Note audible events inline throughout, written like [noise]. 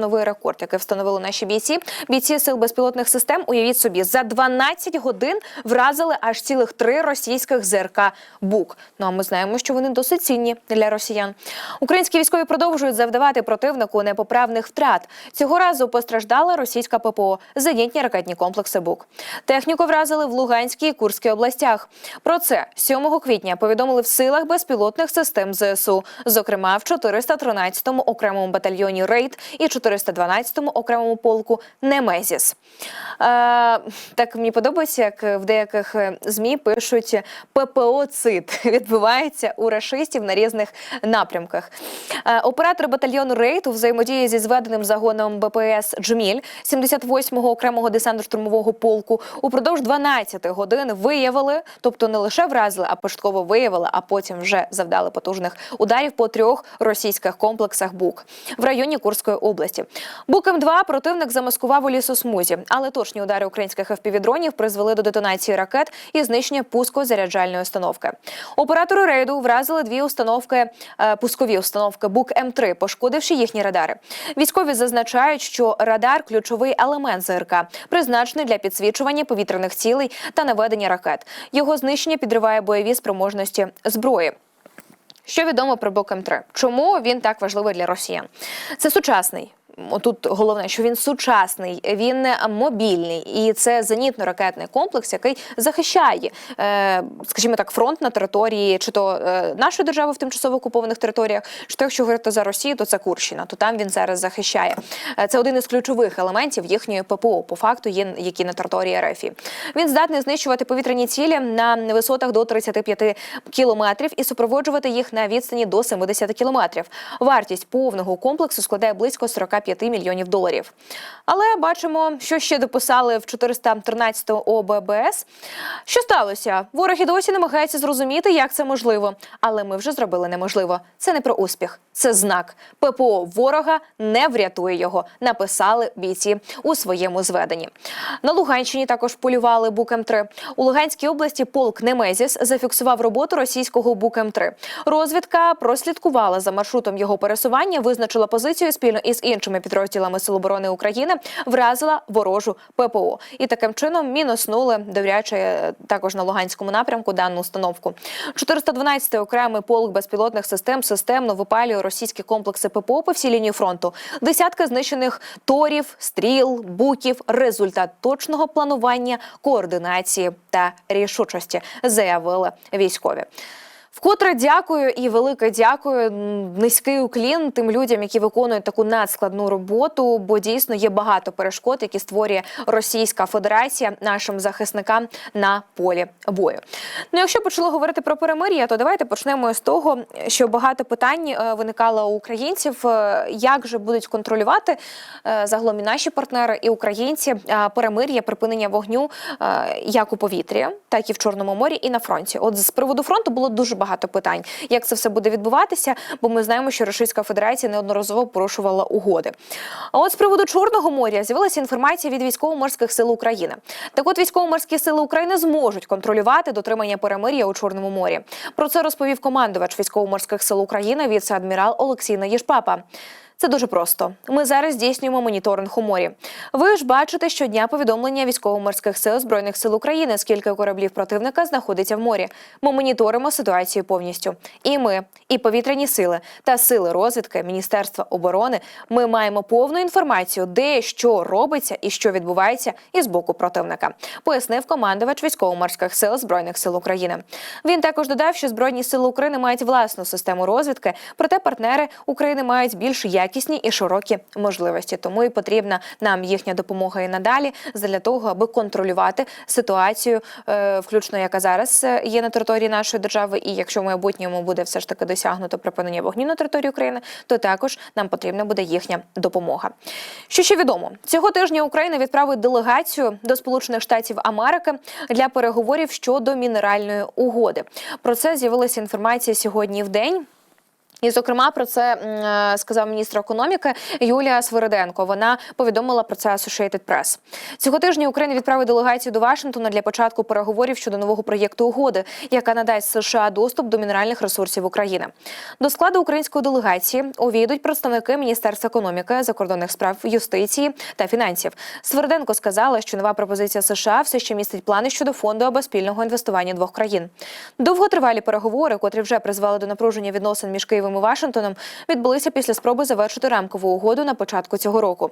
Новий рекорд, який встановили наші бійці. Бійці сил безпілотних систем, уявіть собі, за 12 годин вразили аж цілих три російських ЗРК БУК. Ну а ми знаємо, що вони досить цінні для росіян. Українські військові продовжують завдавати противнику непоправних втрат. Цього разу постраждала російська ППО, зенітні ракетні комплекси БУК. Техніку вразили в Луганській і Курській областях. Про це 7 квітня повідомили в силах безпілотних систем ЗСУ, зокрема в 413-му окремому батальйоні Рейд і 412-му окремому полку Немезіс. Е, так мені подобається, як в деяких е, змі пишуть ППО ЦИТ [laughs] відбувається у рашистів на різних напрямках. Е, оператор батальйону Рейд у взаємодії зі зведеним загоном БПС Джміль 78-го окремого десантно-штурмового полку упродовж 12 годин виявили, тобто не лише вразили, а початково виявили, а потім вже завдали потужних ударів по трьох російських комплексах БУК в районі Курської області. БУК М2 противник замаскував у лісосмузі, але точні удари українських FPV-дронів призвели до детонації ракет і знищення пускозаряджальної установки. Оператори рейду вразили дві установки, е, пускові установки БУК М3, пошкодивши їхні радари. Військові зазначають, що радар ключовий елемент ЗРК, призначений для підсвічування повітряних цілей та наведення ракет. Його знищення підриває бойові спроможності зброї. Що відомо про БУК М3? Чому він так важливий для росіян? Це сучасний. Тут головне, що він сучасний, він мобільний, і це зенітно-ракетний комплекс, який захищає, е, скажімо так, фронт на території чи то е, нашої держави в тимчасово окупованих територіях, чи то, якщо говорити за Росію, то це Курщина, то там він зараз захищає. Е, Це один із ключових елементів їхньої ППО, по факту є які на території РФ. Він здатний знищувати повітряні цілі на висотах до 35 кілометрів і супроводжувати їх на відстані до 70 кілометрів. Вартість повного комплексу складає близько 45 мільйонів доларів. Але бачимо, що ще дописали в 413 ОББС. Що сталося? Ворог і досі намагається зрозуміти, як це можливо. Але ми вже зробили неможливо. Це не про успіх, це знак. ППО ворога не врятує його. Написали бійці у своєму зведенні. На Луганщині також полювали бук М3. У Луганській області полк Немезіс зафіксував роботу російського бук М3. Розвідка прослідкувала за маршрутом його пересування, визначила позицію спільно із іншими підрозділами Сил оборони України, вразила ворожу ППО. І таким чином мінуснули, довіряючи е, також на Луганському напрямку дану установку. 412-й окремий полк безпілотних систем системно випалює російські комплекси ППО по всій лінії фронту. Десятки знищених торів, стріл, буків результат точного планування, координації та рішучості, заявили військові. Вкотре дякую і велике дякую. Низький уклін тим людям, які виконують таку надскладну роботу, бо дійсно є багато перешкод, які створює Російська Федерація нашим захисникам на полі бою. Ну, якщо почали говорити про перемир'я, то давайте почнемо з того, що багато питань е, виникало у українців, е, як же будуть контролювати е, загалом і наші партнери і українці перемир'я, припинення вогню як у повітрі, так і в Чорному морі, і на фронті. От з приводу фронту було дуже багато питань, як це все буде відбуватися, бо ми знаємо, що Російська Федерація неодноразово порушувала угоди. А от з приводу Чорного моря з'явилася інформація від військово-морських сил України. Так от військово-морські сили України зможуть контролювати дотримання перемир'я у Чорному морі. Про це розповів командувач військово-морських сил України віце-адмірал Олексій Наїшпапа. Це дуже просто. Ми зараз здійснюємо моніторинг у морі. Ви ж бачите щодня повідомлення військово-морських сил збройних сил України, скільки кораблів противника знаходиться в морі. Ми моніторимо ситуацію повністю. І ми, і повітряні сили та сили розвідки Міністерства оборони. Ми маємо повну інформацію, де що робиться і що відбувається із боку противника. Пояснив командувач військово-морських сил збройних сил України. Він також додав, що збройні сили України мають власну систему розвідки, проте партнери України мають більш якісні і широкі можливості. Тому і потрібна нам їхня допомога і надалі для того, аби контролювати ситуацію, е, включно яка зараз е, є на території нашої держави. І якщо в майбутньому буде все ж таки досягнуто припинення вогню на території України, то також нам потрібна буде їхня допомога. Що ще відомо цього тижня Україна відправить делегацію до Сполучених Штатів Америки для переговорів щодо мінеральної угоди. Про це з'явилася інформація сьогодні в день. І, зокрема, про це е, сказав міністр економіки Юлія Свириденко. Вона повідомила про це Associated Press. Цього тижня Україна відправить делегацію до Вашингтона для початку переговорів щодо нового проєкту угоди, яка надасть США доступ до мінеральних ресурсів України. До складу української делегації увійдуть представники Міністерства економіки, закордонних справ, юстиції та фінансів. Свириденко сказала, що нова пропозиція США все ще містить плани щодо фонду або спільного інвестування двох країн. Довготривалі переговори, котрі вже призвели до напруження відносин між Києвом і Вашингтоном, відбулися після спроби завершити рамкову угоду на початку цього року.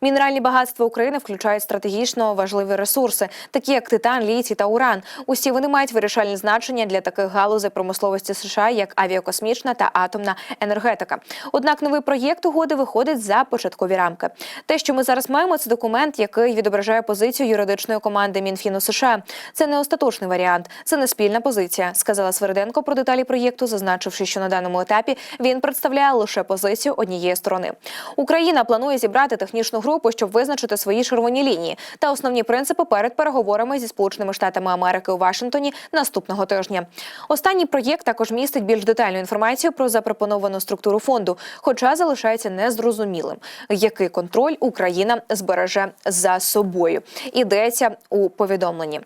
Мінеральні багатства України включають стратегічно важливі ресурси, такі як титан, літій та уран. Усі вони мають вирішальне значення для таких галузей промисловості США, як авіакосмічна та атомна енергетика. Однак новий проєкт угоди виходить за початкові рамки. Те, що ми зараз маємо, це документ, який відображає позицію юридичної команди Мінфіну США. Це не остаточний варіант, це не спільна позиція, сказала Свериденко про деталі проєкту, зазначивши, що на даному етапі він представляє лише позицію однієї сторони. Україна планує зібрати технічну групу, щоб визначити свої червоні лінії та основні принципи перед переговорами зі Сполученими Штатами Америки у Вашингтоні наступного тижня. Останній проєкт також містить більш детальну інформацію про запропоновану структуру фонду, хоча залишається незрозумілим, який контроль Україна збереже за собою. Ідеться у повідомленні.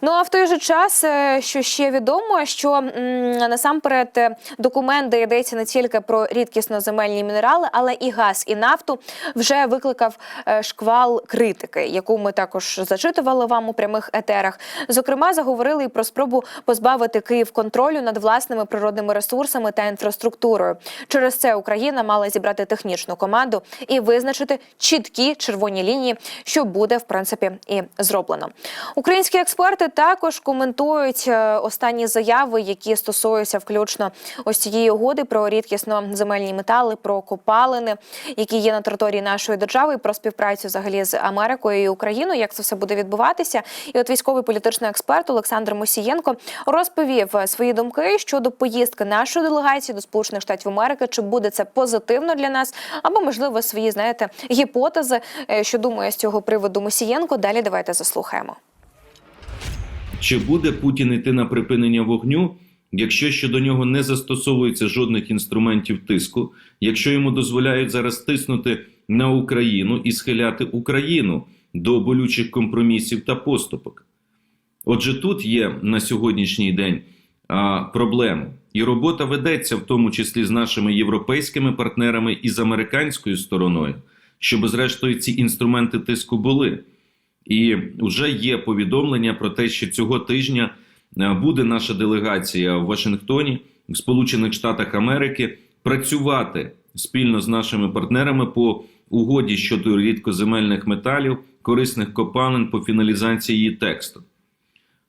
Ну а в той же час, е, що ще відомо, що м, насамперед е, документ, де йдеться не тільки про рідкісно земельні мінерали, але і газ, і нафту, вже викликав е, шквал критики, яку ми також зачитували вам у прямих етерах. Зокрема, заговорили і про спробу позбавити Київ контролю над власними природними ресурсами та інфраструктурою. Через це Україна мала зібрати технічну команду і визначити чіткі червоні лінії, що буде в принципі і зроблено. Українські експерти також коментують е, останні заяви, які стосуються включно ось цієї угоди про рідкісно земельні метали, про копалини, які є на території нашої держави, і про співпрацю взагалі з Америкою і Україною. Як це все буде відбуватися? І от військовий політичний експерт Олександр Мосієнко розповів свої думки щодо поїздки нашої делегації до Сполучених Штатів Америки. Чи буде це позитивно для нас, або можливо свої знаєте гіпотези, е, що думає з цього приводу Мосієнко. Далі давайте заслухаємо. Чи буде Путін йти на припинення вогню, якщо щодо нього не застосовується жодних інструментів тиску, якщо йому дозволяють зараз тиснути на Україну і схиляти Україну до болючих компромісів та поступок? Отже, тут є на сьогоднішній день а, проблеми, і робота ведеться в тому числі з нашими європейськими партнерами і з американською стороною, щоб, зрештою, ці інструменти тиску були. І вже є повідомлення про те, що цього тижня буде наша делегація в Вашингтоні, в Сполучених Штатах Америки, працювати спільно з нашими партнерами по угоді щодо рідкоземельних металів, корисних копалин по фіналізації її тексту.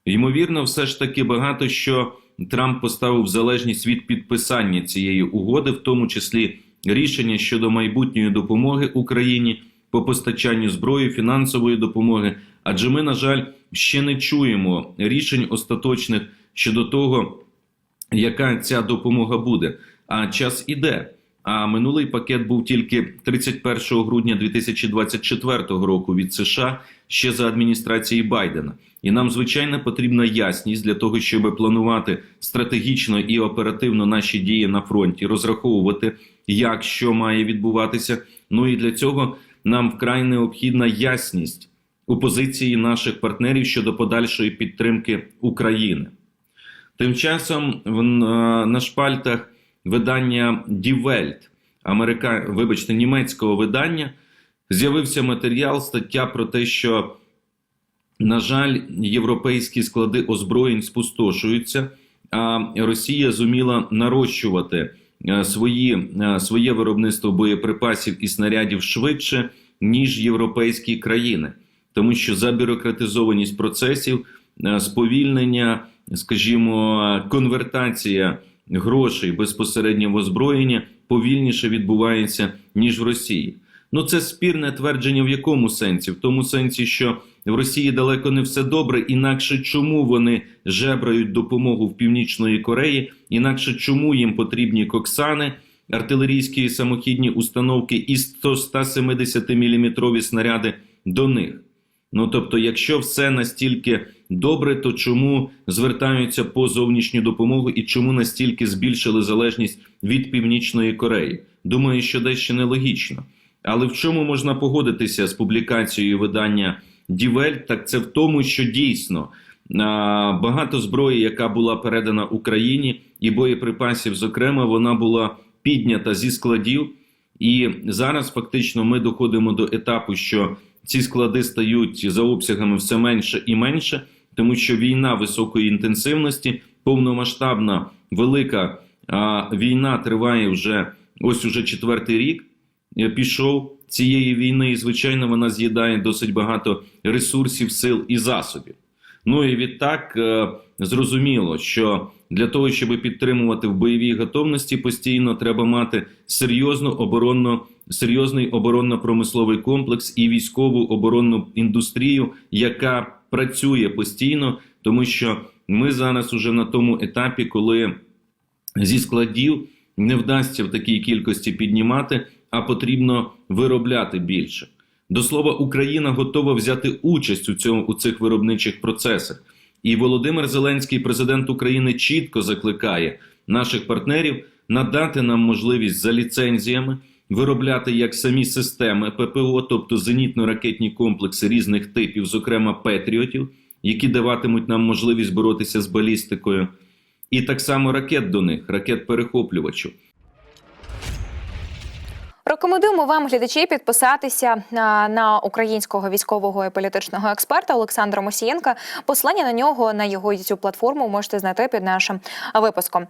Ймовірно, все ж таки багато що Трамп поставив залежність від підписання цієї угоди, в тому числі рішення щодо майбутньої допомоги Україні по постачанню зброї, фінансової допомоги. Адже ми, на жаль, ще не чуємо рішень остаточних щодо того, яка ця допомога буде. А час іде. А минулий пакет був тільки 31 грудня 2024 року від США ще за адміністрації Байдена. І нам звичайно потрібна ясність для того, щоб планувати стратегічно і оперативно наші дії на фронті, розраховувати, як що має відбуватися. Ну і для цього нам вкрай необхідна ясність у позиції наших партнерів щодо подальшої підтримки України. Тим часом в, на шпальтах видання Welt, Америка... вибачте, німецького видання, з'явився матеріал, стаття про те, що, на жаль, європейські склади озброєнь спустошуються, а Росія зуміла нарощувати е, свої, е, своє виробництво боєприпасів і снарядів швидше, ніж європейські країни, тому що забюрократизованість процесів, е, сповільнення, скажімо, конвертація грошей безпосередньо в озброєння повільніше відбувається ніж в Росії. Ну це спірне твердження в якому сенсі? В тому сенсі, що в Росії далеко не все добре, інакше чому вони жебрають допомогу в Північної Кореї, інакше чому їм потрібні коксани, артилерійські самохідні установки і 170 мм снаряди до них. Ну тобто, якщо все настільки добре, то чому звертаються по зовнішню допомогу і чому настільки збільшили залежність від Північної Кореї? Думаю, що дещо нелогічно. Але в чому можна погодитися з публікацією видання Дівель? Так це в тому, що дійсно багато зброї, яка була передана Україні, і боєприпасів, зокрема, вона була піднята зі складів. І зараз фактично ми доходимо до етапу, що ці склади стають за обсягами все менше і менше, тому що війна високої інтенсивності, повномасштабна велика а, війна триває вже ось уже четвертий рік. Пішов цієї війни, і звичайно, вона з'їдає досить багато ресурсів, сил і засобів. Ну і відтак е, зрозуміло, що для того, щоб підтримувати в бойовій готовності, постійно треба мати серйозну оборонну, серйозний оборонно-промисловий комплекс і військову оборонну індустрію, яка працює постійно, тому що ми зараз уже на тому етапі, коли зі складів не вдасться в такій кількості піднімати, а потрібно виробляти більше. До слова, Україна готова взяти участь у цьому у цих виробничих процесах. І Володимир Зеленський, президент України, чітко закликає наших партнерів надати нам можливість за ліцензіями виробляти як самі системи ППО, тобто зенітно-ракетні комплекси різних типів, зокрема Петріотів, які даватимуть нам можливість боротися з балістикою, і так само ракет до них, ракет перехоплювачів. Рекомендуємо вам, глядачі, підписатися на, українського військового і політичного експерта Олександра Мосієнка. Послання на нього на його youtube платформу можете знайти під нашим випуском.